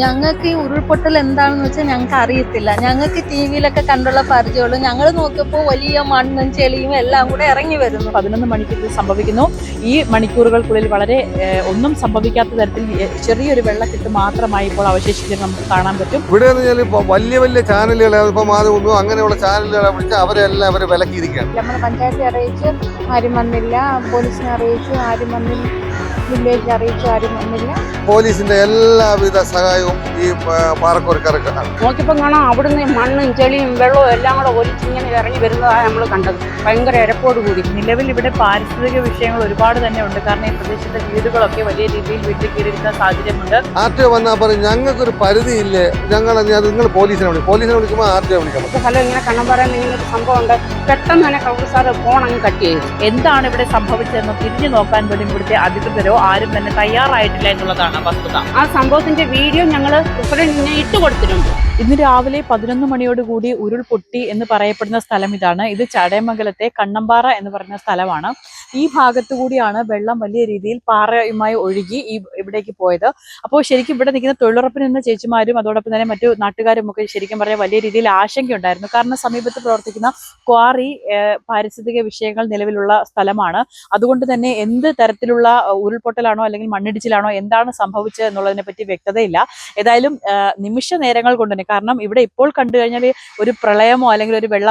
ഞങ്ങൾക്ക് ഈ ഉരുൾപൊട്ടൽ എന്താണെന്ന് വെച്ചാൽ ഞങ്ങൾക്ക് അറിയത്തില്ല. ഞങ്ങൾക്ക് ടി വിയിലൊക്കെ കണ്ടുള്ള പരിചയമുള്ളൂ. ഞങ്ങൾ നോക്കിയപ്പോൾ വലിയ മണ്ണും ചെളിയും എല്ലാം കൂടെ ഇറങ്ങി വരുന്നു. പതിനൊന്ന് മണിക്ക് ഇത് സംഭവിക്കുന്നു. ഈ മണിക്കൂറുകൾക്കുള്ളിൽ വളരെ ഒന്നും സംഭവിക്കാത്ത തരത്തിൽ ചെറിയൊരു വെള്ളക്കെട്ട് മാത്രമായി ഇപ്പോൾ അവശേഷിക്കുന്നത് നമുക്ക് കാണാൻ പറ്റും. ഇവിടെ എന്ന് വെച്ചാൽ ഇപ്പൊ വലിയ വലിയ ചാനലുകൾ ഇപ്പൊ അങ്ങനെയുള്ള ചാനലുകളെ വിളിച്ച് അവരെല്ലാം അവരെ വിലക്കിയിരിക്കുകയാണ്. നമ്മൾ പഞ്ചായത്തെ അറിയിച്ച് ആരും വന്നില്ല പോലീസിനെ അറിയിച്ചു ആരും വന്നില്ല. വില്ലേജിൽ അറിയിച്ചു ആരും വന്നില്ല. പോലീസിന്റെ എല്ലാവിധ സഹായവും ഈ പാറക്കോർക്കാർക്ക് ആണ്. കാണാം അവിടുന്ന് മണ്ണും ചെളിയും വെള്ളവും എല്ലാം കൂടെ ഒലിച്ചിങ്ങനെ ഇറങ്ങി വരുന്നതാണ് നമ്മൾ കണ്ടത്. ഭയങ്കര ഇരപ്പോട് കൂടി. നിലവിൽ ഇവിടെ പാരിസ്ഥിതിക വിഷയങ്ങൾ ഒരുപാട് തന്നെ ഉണ്ട്. കാരണം ഈ പ്രദേശത്തെ വീടുകളൊക്കെ വലിയ രീതിയിൽ വീട്ടിൽ കയറിയിരിക്കുന്ന സാഹചര്യമുണ്ട്. ആർ ടി ഒ വന്നാൽ പറയും ഞങ്ങൾക്കൊരു പരിധിയില്ലേ. ഞങ്ങൾ അത് നിങ്ങൾ പോലീസിനെ വിളിക്കും പോലീസിനെ വിളിക്കുമ്പോൾ ആർ ടി ഒ വിളിക്കണം ഹലോ ഇങ്ങനെ കണ്ണം പറയുന്ന ഇങ്ങനെ ഒരു സംഭവം ഉണ്ട്. പെട്ടെന്ന് തന്നെ കൗൺസാർ ഫോൺ അങ്ങ് കട്ട് ചെയ്തു. എന്താണ് ഇവിടെ സംഭവിച്ചതെന്ന് തിരിഞ്ഞു നോക്കാൻ പോലും ഇവിടുത്തെ അധികൃതരോ ആരും തന്നെ തയ്യാറായിട്ടില്ല എന്നുള്ളതാണ് വസ്തുത. ആ സംഭവത്തിന്റെ വീഡിയോ ഞങ്ങൾ ഇട്ട് കൊടുത്തിട്ടുണ്ട് ഇന്ന് രാവിലെ പതിനൊന്ന് മണിയോടുകൂടി ഉരുൾപൊട്ടി എന്ന് പറയപ്പെടുന്ന സ്ഥലം ഇതാണ്. ഇത് ചടയമംഗലത്തെ കണ്ണമ്പാറ എന്ന് പറയുന്ന സ്ഥലമാണ്. ഈ ഭാഗത്തു കൂടിയാണ് വെള്ളം വലിയ രീതിയിൽ പാറയുമായി ഒഴുകി ഈ ഇവിടേക്ക് പോയത്. അപ്പോൾ ശരിക്കും ഇവിടെ നിൽക്കുന്ന തൊഴിലുറപ്പിന് നിന്ന ചേച്ചിമാരും അതോടൊപ്പം തന്നെ മറ്റു നാട്ടുകാരും ഒക്കെ ശരിക്കും പറഞ്ഞാൽ വലിയ രീതിയിൽ ആശങ്കയുണ്ടായിരുന്നു. കാരണം സമീപത്ത് പ്രവർത്തിക്കുന്ന ക്വാറി പാരിസ്ഥിതിക വിഷയങ്ങൾ നിലവിലുള്ള സ്ഥലമാണ്. അതുകൊണ്ട് തന്നെ എന്ത് തരത്തിലുള്ള ഉരുൾപൊട്ടലാണോ അല്ലെങ്കിൽ മണ്ണിടിച്ചിലാണോ എന്താണ് സംഭവിച്ചത് എന്നുള്ളതിനെ പറ്റി വ്യക്തതയില്ല. ഏതായാലും നിമിഷ നേരങ്ങൾ കൊണ്ട് തന്നെ കാരണം ഇവിടെ ഇപ്പോൾ കണ്ടു കഴിഞ്ഞാൽ ഒരു പ്രളയമോ അല്ലെങ്കിൽ ഒരു വെള്ള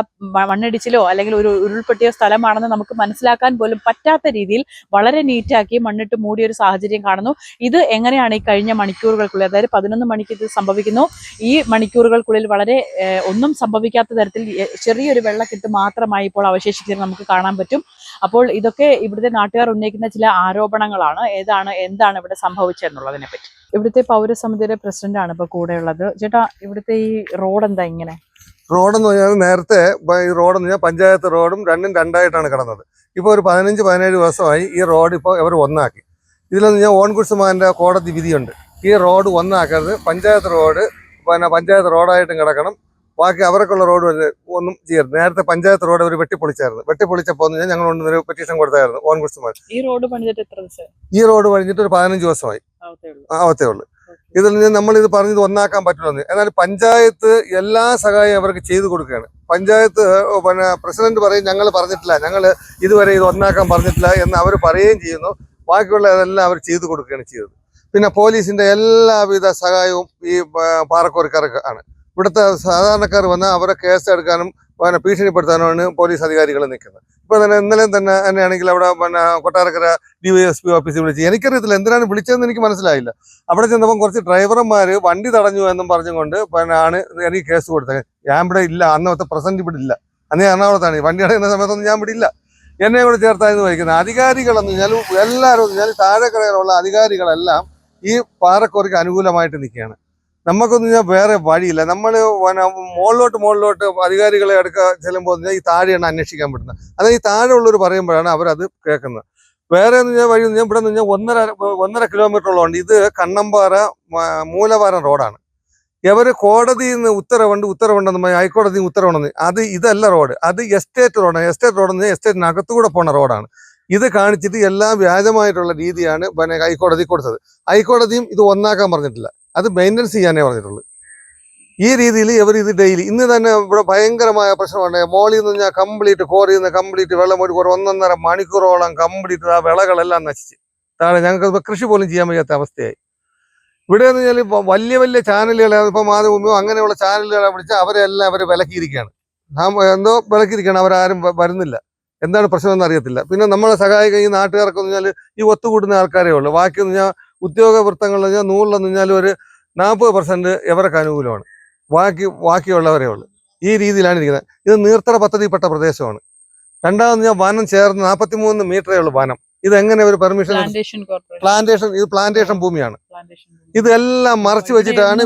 മണ്ണിടിച്ചിലോ അല്ലെങ്കിൽ ഒരു ഉരുൾപൊട്ടിയ സ്ഥലമാണെന്ന് നമുക്ക് മനസ്സിലാക്കാൻ പോലും പറ്റാത്ത രീതിയിൽ വളരെ നീറ്റാക്കി മണ്ണിട്ട് മൂടിയ ഒരു സാഹചര്യം കാണുന്നു. ഇത് എങ്ങനെയാണ് ഈ കഴിഞ്ഞ മണിക്കൂറുകൾക്കുള്ളിൽ അതായത് പതിനൊന്ന് മണിക്ക് ഇത് സംഭവിക്കുന്നു. ഈ മണിക്കൂറുകൾക്കുള്ളിൽ വളരെ ഒന്നും സംഭവിക്കാത്ത തരത്തിൽ ചെറിയൊരു വെള്ളക്കെട്ട് മാത്രമായി ഇപ്പോൾ അവശേഷിക്കുന്നത് നമുക്ക് കാണാൻ പറ്റും. അപ്പോൾ ഇതൊക്കെ ഇവിടുത്തെ നാട്ടുകാർ ഉന്നയിക്കുന്ന ചില ആരോപണങ്ങളാണ്. ഏതാണ് എന്താണ് ഇവിടെ സംഭവിച്ചതെന്നുള്ളതിനെ പറ്റി ഇവിടുത്തെ പൗരസമിതിയുടെ പ്രസിഡന്റാണ് ഇപ്പോൾ കൂടെയുള്ളത്. ചേട്ടാ ഇവിടുത്തെ ഈ റോഡ് എന്താ ഇങ്ങനെ? റോഡെന്ന് പറഞ്ഞാൽ നേരത്തെ ഈ റോഡെന്ന് പറഞ്ഞാൽ പഞ്ചായത്ത് റോഡും രണ്ടും രണ്ടായിട്ടാണ് കിടന്നത്. ഇപ്പോൾ ഒരു പതിനഞ്ച് പതിനേഴ് ദിവസമായി ഈ റോഡ് ഇപ്പോൾ ഇവർ ഒന്നാക്കി. ഇതിലെന്ന് പറഞ്ഞാൽ ഓൺ ഗുഡ്സ്മാന്റെ കോടതി വിധിയുണ്ട്. ഈ റോഡ് ഒന്നാക്കരുത്. പഞ്ചായത്ത് റോഡ് പിന്നെ പഞ്ചായത്ത് റോഡായിട്ടും കിടക്കണം. ബാക്കി അവർക്കുള്ള റോഡ് ഒന്നും ചെയ്യരുത്. നേരത്തെ പഞ്ചായത്ത് റോഡ് അവർ വെട്ടിപ്പൊളിച്ചായിരുന്നു. വെട്ടിപ്പൊളിച്ചപ്പോൾ ഞങ്ങൾ ഒരു പെറ്റീഷൻ കൊടുത്തായിരുന്നു ഓൺ ഗുഡ്സ്മാൻ ഈ റോഡ് പണിതിട്ട് എത്ര ദിവസം? ഈ റോഡ് പണിഞ്ഞിട്ട് ഒരു പതിനഞ്ച് ദിവസമായി. ആവത്തേ ഉള്ളൂ. ഇതിൽ നിന്ന് ഇത് പറഞ്ഞത് ഒന്നാക്കാൻ പറ്റുമെന്ന് എന്നാൽ പഞ്ചായത്ത് എല്ലാ സഹായം അവർക്ക് ചെയ്തു കൊടുക്കുകയാണ്. പഞ്ചായത്ത് പിന്നെ പ്രസിഡന്റ് പറയും ഞങ്ങൾ പറഞ്ഞിട്ടില്ല. ഞങ്ങൾ ഇതുവരെ ഇത് ഒന്നാക്കാൻ പറഞ്ഞിട്ടില്ല എന്ന് അവർ പറയുകയും ചെയ്യുന്നു. ബാക്കിയുള്ള ഇതെല്ലാം അവർ ചെയ്തു കൊടുക്കുകയാണ് ചെയ്തത്. പിന്നെ പോലീസിന്റെ എല്ലാവിധ സഹായവും ഈ പാറക്കോരക്കാർക്ക് ആണ്. ഇവിടുത്തെ സാധാരണക്കാർ വന്നാൽ അവരെ കേസ് എടുക്കാനും പിന്നെ ഭീഷണിപ്പെടുത്താനാണ് പോലീസ് അധികാരികൾ നിൽക്കുന്നത്. ഇപ്പൊ തന്നെ ഇന്നലെ തന്നെ തന്നെയാണെങ്കിൽ അവിടെ പിന്നെ കൊട്ടാരക്കര ഡിവൈഎസ്പി ഓഫീസിൽ വിളിച്ച് എനിക്കറിയത്തില്ല എന്തിനാണ് വിളിച്ചതെന്ന് എനിക്ക് മനസ്സിലായില്ല. അവിടെ ചെന്നപ്പോൾ കുറച്ച് ഡ്രൈവർമാർ വണ്ടി തടഞ്ഞു എന്നും പറഞ്ഞുകൊണ്ട് പിന്നെ ആണ് എനിക്ക് കേസ് കൊടുത്തത്. ഞാൻ ഇവിടെ ഇല്ല അന്നത്തെ പ്രസന്റ് ഇവിടെ ഇല്ല. അന്ന് എറണാകുളത്താണ്. വണ്ടി അടയുന്ന സമയത്തൊന്നും ഞാൻ ഇവിടെ ഇല്ല. എന്നെ കൂടെ ചേർത്തായിരുന്നു വഹിക്കുന്നത് അധികാരികളെന്ന് ഞാൻ എല്ലാവരും ഞാൻ താഴെക്കരയിലുള്ള അധികാരികളെല്ലാം ഈ പാറക്കോറിക്ക് അനുകൂലമായിട്ട് നിൽക്കുകയാണ്. നമുക്കൊന്നും ഞാൻ വേറെ വഴിയില്ല. നമ്മൾ മുകളിലോട്ട് മുകളിലോട്ട് അധികാരികളെ എടുക്ക ചെല്ലുമ്പോൾ ഈ താഴെയാണ് അന്വേഷിക്കാൻ പറ്റുന്നത്. അത് ഈ താഴെ ഉള്ളവർ പറയുമ്പോഴാണ് അവരത് കേൾക്കുന്നത്. വേറെ ഞാൻ വഴി ഞാൻ ഇവിടെ നിന്ന് ഒന്നര ഒന്നര കിലോമീറ്ററോളമുണ്ട്. ഇത് കണ്ണമ്പാറ മൂലവാരം റോഡാണ്. ഇവർ കോടതിയിൽ നിന്ന് ഉത്തരവുണ്ട് ഉത്തരവുണ്ടെന്ന് പറഞ്ഞാൽ ഹൈക്കോടതി ഉത്തരവുണ്ടെന്ന്. അത് ഇതല്ല റോഡ്. അത് എസ്റ്റേറ്റ് റോഡാണ്. എസ്റ്റേറ്റ് റോഡെന്ന് എസ്റ്റേറ്റിനകത്തുകൂടെ പോണ റോഡാണ്. ഇത് കാണിച്ചിട്ട് എല്ലാം വ്യാജമായിട്ടുള്ള രീതിയാണ് പിന്നെ ഹൈക്കോടതി കൊടുത്തത്. ഹൈക്കോടതിയും ഇത് ഒന്നാക്കാൻ പറഞ്ഞിട്ടില്ല. അത് മെയിന്റനൻസ് ചെയ്യാനേ പറഞ്ഞിട്ടുള്ളൂ. ഈ രീതിയിൽ ഇവർ ഇത് ഡെയിലി ഇന്ന് തന്നെ ഇവിടെ ഭയങ്കരമായ പ്രശ്നമാണ്. മോളിൽ നിന്ന് ഞാൻ കംപ്ലീറ്റ് കോറിയിൽ നിന്ന് കംപ്ലീറ്റ് വെള്ളം ഒരു കുറേ ഒന്നൊന്നര മണിക്കൂറോളം കംപ്ലീറ്റ് ആ വിളകളെല്ലാം നശിച്ച്. താഴെ ഞങ്ങൾക്ക് കൃഷി പോലും ചെയ്യാൻ വയ്യാത്ത അവസ്ഥയായി. ഇവിടെ എന്ന് വെച്ചാൽ വലിയ വലിയ ചാനലുകളെ ഇപ്പോൾ മാതൃഭൂമിയോ അങ്ങനെയുള്ള ചാനലുകളെ വിളിച്ച് അവരെല്ലാം അവർ വിലക്കിയിരിക്കുകയാണ്. എന്തോ വിലക്കിയിരിക്കുകയാണ് അവരാരും വരുന്നില്ല. എന്താണ് പ്രശ്നമെന്ന് അറിയത്തില്ല. പിന്നെ നമ്മളെ സഹായിക്കുന്ന ഈ നാട്ടുകാർക്കെന്ന് വെച്ചാൽ ഈ ഒത്തുകൂടുന്ന ആൾക്കാരേ ഉള്ളൂ. ബാക്കി എന്ന് പറഞ്ഞാൽ ഉദ്യോഗ വൃത്തങ്ങൾ പറഞ്ഞാൽ നൂറിലെന്ന് കഴിഞ്ഞാൽ ഒരു നാൽപ്പത് പെർസെന്റ് ഇവർക്ക് അനുകൂലമാണ്. ബാക്കി ബാക്കിയുള്ളവരേ ഉള്ളൂ. ഈ രീതിയിലാണ് ഇരിക്കുന്നത്. ഇത് നീർത്തട പദ്ധതിപ്പെട്ട പ്രദേശമാണ്. രണ്ടാമത് ഞാൻ വനം ചേർന്ന് നാൽപ്പത്തി മൂന്ന് മീറ്ററേ ഉള്ളൂ വനം. ഇതെങ്ങനെ ഒരു പെർമിഷൻ പ്ലാന്റേഷൻ ഇത് പ്ലാന്റേഷൻ ഭൂമിയാണ്. ഇതെല്ലാം മറച്ചു വെച്ചിട്ടാണ്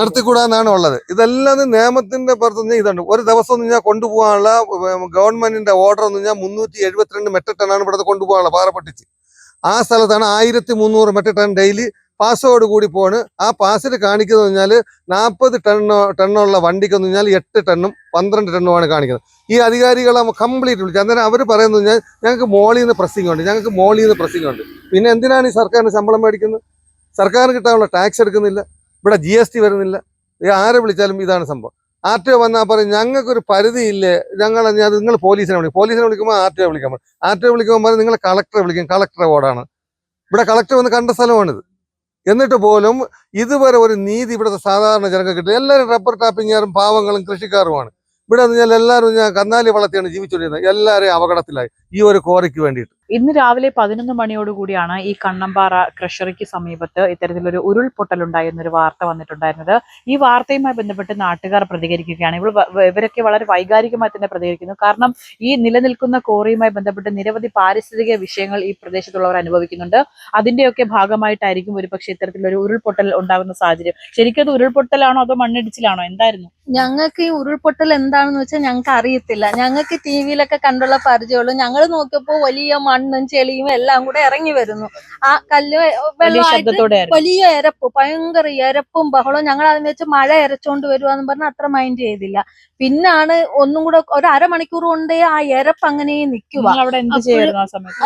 നടത്തിക്കൂടാന്നാണ് ഉള്ളത്. ഇതെല്ലാം നിയമത്തിന്റെ പുറത്ത് ഇതുണ്ട്. ഒരു ദിവസം ഞാൻ കൊണ്ടുപോകാനുള്ള ഗവൺമെന്റിന്റെ ഓർഡർ എന്ന് ഞാൻ മുന്നൂറ്റി എഴുപത്തിരണ്ട് മെട്രിക് ടണ്ണാണ് ഇവിടുത്തെ കൊണ്ടുപോകാനുള്ള പാറ പൊട്ടിച്ച്. ആ സ്ഥലത്താണ് ആയിരത്തി മുന്നൂറ് മെട്രിക് ടൺ ഡെയിലി പാസ്സോട് കൂടി പോണ് ആ പാസ്സിൽ കാണിക്കുന്നത് പറഞ്ഞാൽ നാൽപ്പത് ടണ്ണോ ടണ്ണുള്ള വണ്ടിക്ക് എന്ന് പറഞ്ഞാൽ എട്ട് ടണ്ണും പന്ത്രണ്ട് ടണ്ണുമാണ് കാണിക്കുന്നത്. ഈ അധികാരികളെ കംപ്ലീറ്റ് വിളിച്ചു അന്നേരം അവർ പറയുന്നത് പറഞ്ഞാൽ ഞങ്ങൾക്ക് മോളിൽ നിന്ന് പ്രസ്സിംഗ് ഉണ്ട്. ഞങ്ങൾക്ക് മോളിൽ നിന്ന് പ്രസ്സിംഗ് ഉണ്ട്. പിന്നെ എന്തിനാണ് ഈ സർക്കാരിന് ശമ്പളം മേടിക്കുന്നത്? സർക്കാരിന് കിട്ടാനുള്ള ടാക്സ് എടുക്കുന്നില്ല. ഇവിടെ ജി വരുന്നില്ല. ആരെ വിളിച്ചാലും ഇതാണ് സംഭവം. ആർ ടി ഒ വന്നാൽ പറയും ഞങ്ങൾക്കൊരു പരിധിയില്ലേ ഞങ്ങൾ ഞാൻ നിങ്ങൾ പോലീസിനെ വിളിക്കും പോലീസിനെ വിളിക്കുമ്പോൾ ആർ ടി ഒ വിളിക്കാൻ പറയും. ആർ ടി ഒ വിളിക്കുമ്പോൾ പറയും നിങ്ങൾ കളക്ടറെ വിളിക്കും കളക്ടറെ ഓടാണ് ഇവിടെ കളക്ടർ വന്ന് കണ്ട സ്ഥലമാണിത്. എന്നിട്ട് പോലും ഇതുവരെ ഒരു നീതി ഇവിടുത്തെ സാധാരണ ജനങ്ങൾക്ക് കിട്ടില്ല. എല്ലാവരും റബ്ബർ ടാപ്പിങ്ങുകാരും പാവങ്ങളും കൃഷിക്കാരുമാണ്. ഇവിടെ എന്ന് എല്ലാവരും ഞാൻ കന്നാലി വളർത്തിയാണ് ജീവിച്ചുകൊണ്ടിരുന്നത്. എല്ലാവരെയും അപകടത്തിലായി. ഈ ഒരു കോറിക്ക് വേണ്ടിയിട്ട്. ഇന്ന് രാവിലെ പതിനൊന്ന് മണിയോടുകൂടിയാണ് ഈ കണ്ണമ്പാറ ക്രഷറിക്ക് സമീപത്ത് ഇത്തരത്തിലൊരു ഉരുൾപൊട്ടൽ ഉണ്ടായിരുന്ന വാർത്ത വന്നിട്ടുണ്ടായിരുന്നത്. ഈ വാർത്തയുമായി ബന്ധപ്പെട്ട് നാട്ടുകാർ പ്രതികരിക്കുകയാണ്. വ- ഇവരൊക്കെ വളരെ വൈകാരികമായി തന്നെ പ്രതികരിക്കുന്നു. കാരണം ഈ നിലനിൽക്കുന്ന കോറിയുമായി ബന്ധപ്പെട്ട് നിരവധി പാരിസ്ഥിതിക വിഷയങ്ങൾ ഈ പ്രദേശത്തുള്ളവർ അനുഭവിക്കുന്നുണ്ട്. അതിന്റെയൊക്കെ ഭാഗമായിട്ടായിരിക്കും ഒരുപക്ഷെ ഇത്തരത്തിലൊരു ഉരുൾപൊട്ടൽ ഉണ്ടാകുന്ന സാഹചര്യം. ശരിക്കും അത് ഉരുൾപൊട്ടലാണോ അതോ മണ്ണിടിച്ചിലാണോ? എന്തായിരുന്നു? ഞങ്ങൾക്ക് ഈ ഉരുൾപൊട്ടൽ എന്താണെന്ന് വെച്ചാൽ ഞങ്ങൾക്ക് അറിയത്തില്ല ഞങ്ങൾക്ക് ടി വിയിലൊക്കെ കണ്ടുള്ള പരിചയമുള്ളൂ. ഞങ്ങൾ നോക്കിയപ്പോൾ വലിയ മണ്ണും ചെളിയും എല്ലാം കൂടെ ഇറങ്ങി വരുന്നു. ആ കല്ല് വലിയ വെള്ളമായിട്ട് വലിയ എരപ്പ് ഭയങ്കര എരപ്പും ബഹളവും. ഞങ്ങൾ അതിന് വെച്ച് മഴ ഇരച്ചോണ്ട് വരുവാന്ന് പറഞ്ഞാൽ അത്ര മൈൻഡ് ചെയ്തില്ല. പിന്നാണ് ഒന്നും കൂടെ ഒരു അരമണിക്കൂർ കൊണ്ടേ ആ എരപ്പ് അങ്ങനെ നിൽക്കുക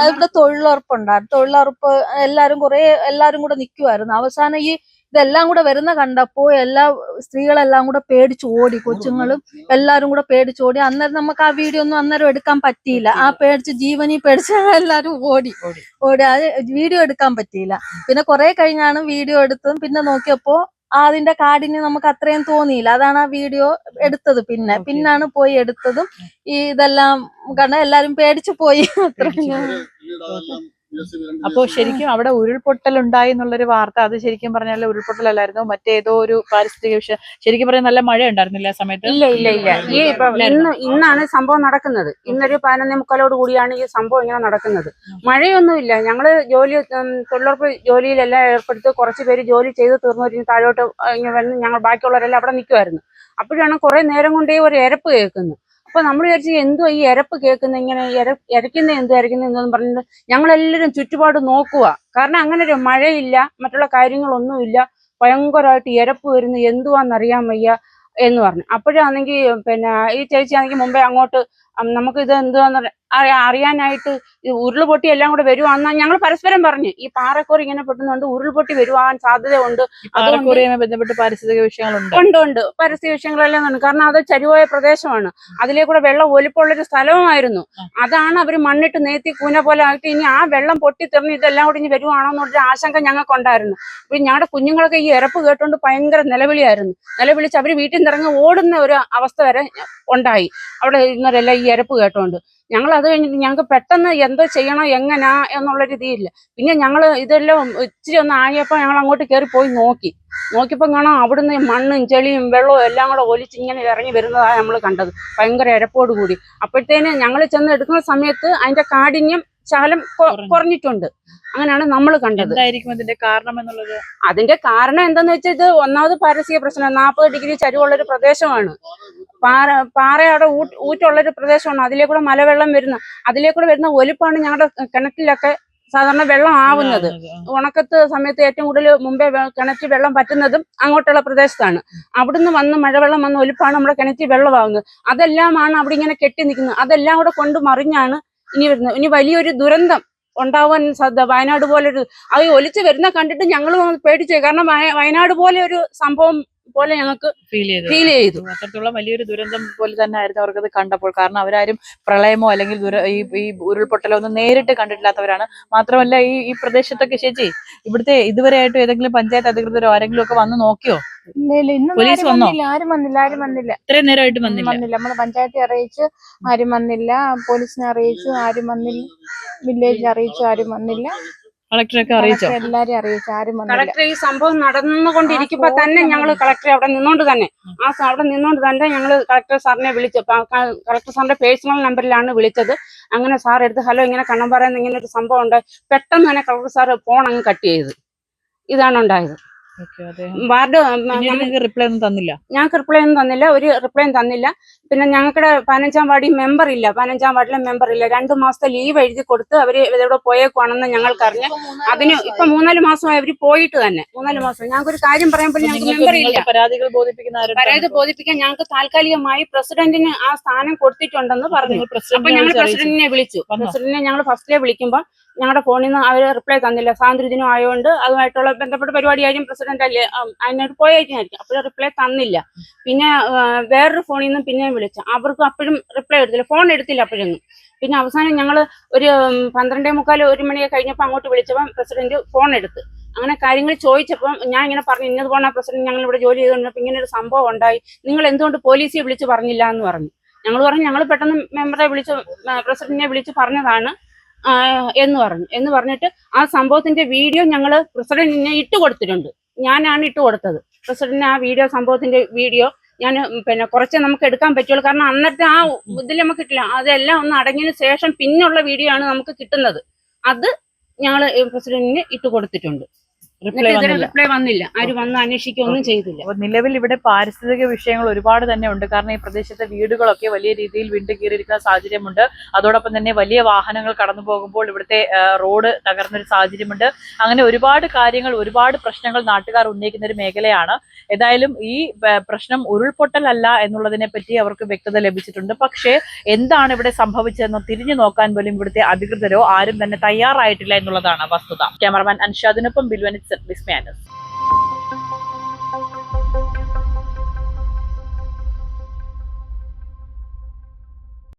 ഇവിടെ തൊഴിലുറപ്പുണ്ടായിരുന്നു. തൊഴിലുറപ്പ് എല്ലാരും കുറെ എല്ലാരും കൂടെ നിൽക്കുമായിരുന്നു അവസാനം ഈ ഇതെല്ലാം കൂടെ വരുന്ന കണ്ടപ്പോ എല്ലാ സ്ത്രീകളെല്ലാം കൂടെ പേടിച്ച് ഓടി കൊച്ചുങ്ങളും എല്ലാരും കൂടെ പേടിച്ച് ഓടി. അന്നേരം നമുക്ക് ആ വീഡിയോ ഒന്നും അന്നേരം എടുക്കാൻ പറ്റിയില്ല. ആ പേടിച്ച് ജീവനി പേടിച്ച് എല്ലാരും ഓടി. ഓടി. ഓടി. അത് വീഡിയോ എടുക്കാൻ പറ്റിയില്ല. പിന്നെ കുറെ കഴിഞ്ഞാണ് വീഡിയോ എടുത്തതും. പിന്നെ നോക്കിയപ്പോ അതിന്റെ കാടിന് നമുക്ക് അത്രയും തോന്നിയില്ല. അതാണ് ആ വീഡിയോ എടുത്തത് പിന്നെ. പിന്നാണ് പോയി എടുത്തതും. ഈ ഇതെല്ലാം കണ്ട എല്ലാരും പേടിച്ചു പോയി. അത്ര അപ്പോ ശരിക്കും അവിടെ ഉരുൾപൊട്ടൽ ഉണ്ടായി എന്നുള്ളൊരു വാർത്ത അത് ശരിക്കും പറഞ്ഞാൽ ഉരുൾപൊട്ടലല്ലായിരുന്നു. മറ്റേതോ ഒരു പാരിസ്ഥിതിക വിഷയം. ശരിക്കും പറയാൻ നല്ല മഴ ഉണ്ടായിരുന്നില്ല ആ സമയത്ത്? ഇല്ല ഇല്ല ഇല്ല. ഈ ഇപ്പൊ ഇന്ന് ഇന്നാണ് സംഭവം നടക്കുന്നത്. ഇന്നൊരു പതിനൊന്നേ മുക്കാലോട് കൂടിയാണ് ഈ സംഭവം ഇങ്ങനെ നടക്കുന്നത്. മഴയൊന്നുമില്ല. ഞങ്ങൾ ജോലി തൊഴിലുറപ്പ് ജോലിയിലെല്ലാം ഏർപ്പെടുത്തി കുറച്ച് പേര് ജോലി ചെയ്ത് തീർന്നു. താഴോട്ട് ഇങ്ങനെ വന്ന് ഞങ്ങൾ ബാക്കിയുള്ളവരെല്ലാം അവിടെ നിൽക്കുമായിരുന്നു അപ്പോഴാണ് കുറെ നേരം കൊണ്ടേ ഒരു എരപ്പ് കേൾക്കുന്നത് അപ്പൊ നമ്മൾ വിചാരിച്ചു എന്തോ ഈ ഇരപ്പ് കേൾക്കുന്ന ഇങ്ങനെ ഇരയ്ക്കുന്ന എന്തോ ഇരയ്ക്കുന്ന എന്തോന്ന് പറഞ്ഞിട്ട് ഞങ്ങളെല്ലാവരും ചുറ്റുപാട് നോക്കുക കാരണം അങ്ങനെ ഒരു മഴയില്ല മറ്റുള്ള കാര്യങ്ങളൊന്നുമില്ല ഭയങ്കരമായിട്ട് ഇരപ്പ് വരുന്നു എന്തുവാന്നറിയാൻ വയ്യ എന്ന് പറഞ്ഞു. അപ്പോഴാണെങ്കിൽ പിന്നെ ഈ ചേച്ചിയാണെങ്കിൽ മുമ്പേ അങ്ങോട്ട് നമുക്ക് ഇത് എന്തുവാന്ന് അറിയാനായിട്ട് ഈ ഉരുൾപൊട്ടി എല്ലാം കൂടെ വരുവാന്ന് ഞങ്ങൾ പരസ്പരം പറഞ്ഞു. ഈ പാറക്കോറി ഇങ്ങനെ പൊട്ടുന്നുണ്ട് ഉരുൾപൊട്ടി വരുവാൻ സാധ്യതയുണ്ട്. പാറക്കോറിയുമായി ബന്ധപ്പെട്ട് പാരിസ്ഥിതിക വിഷയങ്ങളുണ്ട്. ഉണ്ട് ഉണ്ട്. പരിസ്ഥിതി വിഷയങ്ങളെല്ലാം ഉണ്ട്. കാരണം അത് ചരിവായ പ്രദേശമാണ്. അതിലേക്കൂടെ കൂടെ വെള്ളം ഒലിപ്പുള്ളൊരു സ്ഥലവുമായിരുന്നു. അതാണ് അവർ മണ്ണിട്ട് നേത്തി കൂന പോലെ ആയിട്ട് ഇനി ആ വെള്ളം പൊട്ടി പൊട്ടിത്തെറിഞ്ഞ് ഇതെല്ലാം കൂടി ഇനി വരുവാണോ എന്നുള്ളൊരു ആശങ്ക ഞങ്ങൾക്കുണ്ടായിരുന്നു. അപ്പൊ ഞങ്ങളുടെ കുഞ്ഞുങ്ങളൊക്കെ ഈ ഇറപ്പ് കേട്ടുകൊണ്ട് ഭയങ്കര നിലവിളിയായിരുന്നു. നിലവിളിച്ച് അവർ വീട്ടിൽ നിന്ന് ഇറങ്ങി ഓടുന്ന ഒരു അവസ്ഥ വരെ ഉണ്ടായി. അവിടെ ഇരുന്നവരെല്ലാം ഈ ഇരപ്പ് കേട്ടോണ്ട്. ഞങ്ങൾ അത് കഴിഞ്ഞിട്ട് ഞങ്ങൾക്ക് പെട്ടെന്ന് എന്തോ ചെയ്യണോ എങ്ങനാ എന്നുള്ള രീതിയില്ല. പിന്നെ ഞങ്ങൾ ഇതെല്ലാം ഇച്ചിരി ഒന്ന് ആയപ്പോൾ ഞങ്ങൾ അങ്ങോട്ട് കയറി പോയി നോക്കി. നോക്കിയപ്പോൾ കാണാം അവിടുന്ന് മണ്ണും ചെളിയും വെള്ളവും എല്ലാം കൂടെ ഒലിച്ച് ഇങ്ങനെ ഇറങ്ങി വരുന്നതാണ് നമ്മൾ കണ്ടത്. ഭയങ്കര ഇരപ്പോട് കൂടി. അപ്പോഴത്തേന് ഞങ്ങൾ ചെന്ന് എടുക്കുന്ന സമയത്ത് അതിന്റെ കാഠിന്യം ശകലം കുറഞ്ഞിട്ടുണ്ട്. അങ്ങനെയാണ് നമ്മൾ കണ്ടത്. അതിന്റെ കാരണം എന്നുള്ളത്? അതിന്റെ കാരണം എന്താന്ന് വെച്ചാൽ ഇത് ഒന്നാമത് പാരസിക പ്രശ്നം. നാൽപ്പത് ഡിഗ്രി ചരിവുള്ള ഒരു പ്രദേശമാണ്. പാറ പാറയുടെ ഊട്ട് ഊറ്റുള്ള ഒരു പ്രദേശമാണ്. അതിലേ കൂടെ മലവെള്ളം വരുന്ന. അതിലേ കൂടെ വരുന്ന ഒലിപ്പാണ് ഞങ്ങളുടെ കിണറ്റിലൊക്കെ സാധാരണ വെള്ളം ആവുന്നത്. ഉണക്കത്ത് സമയത്ത് ഏറ്റവും കൂടുതൽ മുമ്പേ കിണറ്റിൽ വെള്ളം പറ്റുന്നതും അങ്ങോട്ടുള്ള പ്രദേശത്താണ്. അവിടുന്ന് വന്ന് മഴവെള്ളം വന്ന് ഒലിപ്പാണ് നമ്മുടെ കിണറ്റിൽ വെള്ളമാകുന്നത് അതെല്ലാമാണ് അവിടെ ഇങ്ങനെ കെട്ടി നിൽക്കുന്നത്. അതെല്ലാം കൂടെ കൊണ്ട് മറിഞ്ഞാണ് ഇനി വരുന്നത്. ഇനി വലിയൊരു ദുരന്തം ഉണ്ടാവാൻ സാധ്യത. വയനാട് പോലൊരു അത് ഒലിച്ച് വരുന്ന കണ്ടിട്ട് ഞങ്ങൾ പേടിച്ചു കാരണം വയനാട് പോലെ ഒരു സംഭവം പോലെ ഞങ്ങൾക്ക് ഫീൽ ചെയ്തു. ഫീൽ ചെയ്തു. അത്രത്തോളം വലിയൊരു ദുരന്തം പോലെ തന്നെ ആയിരുന്നു അവർക്കത് കണ്ടപ്പോൾ. കാരണം അവരാരും പ്രളയമോ അല്ലെങ്കിൽ ദുര ഈ ഈ ഉരുൾപൊട്ടലോ ഒന്നും നേരിട്ട് കണ്ടിട്ടില്ലാത്തവരാണ്. മാത്രമല്ല ഈ ഈ പ്രദേശത്തൊക്കെ ചേച്ചി ഇവിടുത്തെ ഇതുവരെയായിട്ടും ഏതെങ്കിലും പഞ്ചായത്ത് അധികൃതരോ ആരെങ്കിലും ഒക്കെ വന്ന് നോക്കിയോ? ഇല്ല ഇല്ല ഇന്നും പോലീസ് വന്നോ? വന്നില്ല ആരും വന്നില്ല ആരും വന്നില്ല. ഇത്രയും നേരമായിട്ട് വന്നില്ല. വന്നില്ല. നമ്മൾ പഞ്ചായത്തെ അറിയിച്ചു ആരും വന്നില്ല. പോലീസിനെ അറിയിച്ചു ആരും വന്നില്ല. വില്ലേജിൽ അറിയിച്ചു ആരും വന്നില്ല. കളക്ടറൊക്കെ അറിയിച്ചോ? എല്ലാരും അറിയിച്ചു. ആരും വന്നില്ല. കളക്ടർ ഈ സംഭവം നടന്നുകൊണ്ടിരിക്കുമ്പോ തന്നെ ഞങ്ങൾ കളക്ടറെ അവിടെ നിന്നോണ്ട് തന്നെ. ആ അവിടെ നിന്നോണ്ട് തന്നെ ഞങ്ങൾ കളക്ടർ സാറിനെ വിളിച്ചു. കളക്ടർ സാറിന്റെ പേഴ്സണൽ നമ്പറിലാണ് വിളിച്ചത്. അങ്ങനെ സാർ എടുത്ത് ഹലോ ഇങ്ങനെ കണ്ണം പറയുന്ന ഇങ്ങനെ ഒരു സംഭവം ഉണ്ട് പെട്ടെന്ന് തന്നെ കളക്ടർ സാർ ഫോൺ അങ്ങ് കട്ട് ചെയ്ത്. ഇതാണ് ഉണ്ടായത്. വാർഡ് റിപ്ലൈ ഒന്നും തന്നില്ല. ഞങ്ങൾക്ക് റിപ്ലൈ ഒന്നും തന്നില്ല. ഒരു റിപ്ലൈയും തന്നില്ല. പിന്നെ ഞങ്ങളുടെ പതിനഞ്ചാം വാർഡിൽ മെമ്പർ ഇല്ല. പതിനഞ്ചാം വാർഡിലെ മെമ്പർ ഇല്ല. രണ്ടു മാസത്തെ ലീവ് എഴുതി കൊടുത്ത് അവർ എവിടെ പോയേക്കുവാണെന്ന് ഞങ്ങൾക്ക് അറിഞ്ഞ് അതിന് ഇപ്പൊ മൂന്നാൽ മാസമായി അവർ പോയിട്ട് തന്നെ. മൂന്നാൽ മാസം ഞങ്ങൾക്ക് ഒരു കാര്യം പറയുമ്പോൾ ഞങ്ങൾക്ക് മെമ്പർ ഇല്ല. പരാതികൾ ബോധിപ്പിക്കുന്ന പരാതി ബോധിപ്പിക്കാൻ ഞങ്ങൾക്ക് താൽക്കാലികമായി പ്രസിഡന്റിന് ആ സ്ഥാനം കൊടുത്തിട്ടുണ്ടെന്ന് പറഞ്ഞു. അപ്പൊ ഞങ്ങൾ പ്രസിഡന്റിനെ വിളിച്ചു. പ്രസിഡന്റിനെ ഞങ്ങൾ ഫസ്റ്റിലെ വിളിക്കുമ്പോൾ ഞങ്ങളുടെ ഫോണിൽ നിന്ന് അവർ റിപ്ലൈ തന്നില്ല. സ്വാതന്ത്ര്യദിനം ആയതുകൊണ്ട് അതുമായിട്ടുള്ള ബന്ധപ്പെട്ട പരിപാടിയായാലും പ്രസിഡന്റ് അല്ലേ അതിനൊരു പോയേക്കായിരിക്കും അപ്പോൾ റിപ്ലൈ തന്നില്ല. പിന്നെ വേറൊരു ഫോണിൽ നിന്ന് പിന്നെ വിളിച്ചു. അവർക്ക് അപ്പോഴും റിപ്ലൈ എടുത്തില്ല. ഫോൺ എടുത്തില്ല അപ്പോഴൊന്നും. പിന്നെ അവസാനം ഞങ്ങൾ ഒരു പന്ത്രണ്ടേ മുക്കാൽ ഒരു മണിയൊക്കെ കഴിഞ്ഞപ്പോൾ അങ്ങോട്ട് വിളിച്ചപ്പോൾ പ്രസിഡന്റ് ഫോൺ എടുത്ത്. അങ്ങനെ കാര്യങ്ങൾ ചോദിച്ചപ്പം ഞാൻ ഇങ്ങനെ പറഞ്ഞു ഇന്നത് പോണ പ്രസിഡന്റ് ഞങ്ങൾ ഇവിടെ ജോലി ചെയ്തുകൊണ്ടപ്പോൾ ഇങ്ങനെ ഒരു സംഭവം ഉണ്ടായി. നിങ്ങൾ എന്തുകൊണ്ട് പോലീസിയെ വിളിച്ച് പറഞ്ഞില്ല എന്ന് പറഞ്ഞു. ഞങ്ങൾ പറഞ്ഞു ഞങ്ങൾ പെട്ടെന്ന് മെമ്പറെ വിളിച്ച് പ്രസിഡന്റിനെ വിളിച്ച് പറഞ്ഞതാണ് എന്ന് പറഞ്ഞു. എന്ന് പറഞ്ഞിട്ട് ആ സംഭവത്തിന്റെ വീഡിയോ ഞങ്ങൾ പ്രസിഡന്റിനെ ഇട്ട് കൊടുത്തിട്ടുണ്ട്. ഞാനാണ് ഇട്ട് കൊടുത്തത്. പ്രസിഡന്റിന് ആ വീഡിയോ സംഭവത്തിന്റെ വീഡിയോ ഞാൻ പിന്നെ കുറച്ച് നമുക്ക് എടുക്കാൻ പറ്റുള്ളൂ. കാരണം അന്നത്തെ ആ ഇതിൽ നമുക്ക് കിട്ടില്ല. അതെല്ലാം ഒന്ന് അടങ്ങിയതിന് ശേഷം പിന്നുള്ള വീഡിയോ ആണ് നമുക്ക് കിട്ടുന്നത്. അത് ഞങ്ങൾ പ്രസിഡന്റിന് ഇട്ട് കൊടുത്തിട്ടുണ്ട്. റിപ്ലൈ വന്നില്ല. ആരും വന്ന് അന്വേഷിക്കുകയൊന്നും ചെയ്തില്ല. നിലവിൽ ഇവിടെ പാരിസ്ഥിതിക വിഷയങ്ങൾ ഒരുപാട് തന്നെ ഉണ്ട്. കാരണം ഈ പ്രദേശത്തെ വീടുകളൊക്കെ വലിയ രീതിയിൽ വിണ്ടുകീറിയിരിക്കുന്ന സാഹചര്യമുണ്ട്. അതോടൊപ്പം തന്നെ വലിയ വാഹനങ്ങൾ കടന്നു പോകുമ്പോൾ ഇവിടുത്തെ റോഡ് തകർന്നൊരു സാഹചര്യമുണ്ട്. അങ്ങനെ ഒരുപാട് കാര്യങ്ങൾ ഒരുപാട് പ്രശ്നങ്ങൾ നാട്ടുകാർ ഉന്നയിക്കുന്ന ഒരു മേഖലയാണ്. ഏതായാലും ഈ പ്രശ്നം ഉരുൾപൊട്ടലല്ല എന്നുള്ളതിനെ പറ്റി അവർക്ക് വ്യക്തത ലഭിച്ചിട്ടുണ്ട്. പക്ഷേ എന്താണ് ഇവിടെ സംഭവിച്ചതെന്ന് തിരിഞ്ഞു നോക്കാൻ പോലും ഇവിടുത്തെ അധികൃതരോ ആരും തന്നെ തയ്യാറായിട്ടില്ല എന്നുള്ളതാണ് വസ്തുത. ക്യാമറമാൻ അൻഷാദിനൊപ്പം This manners.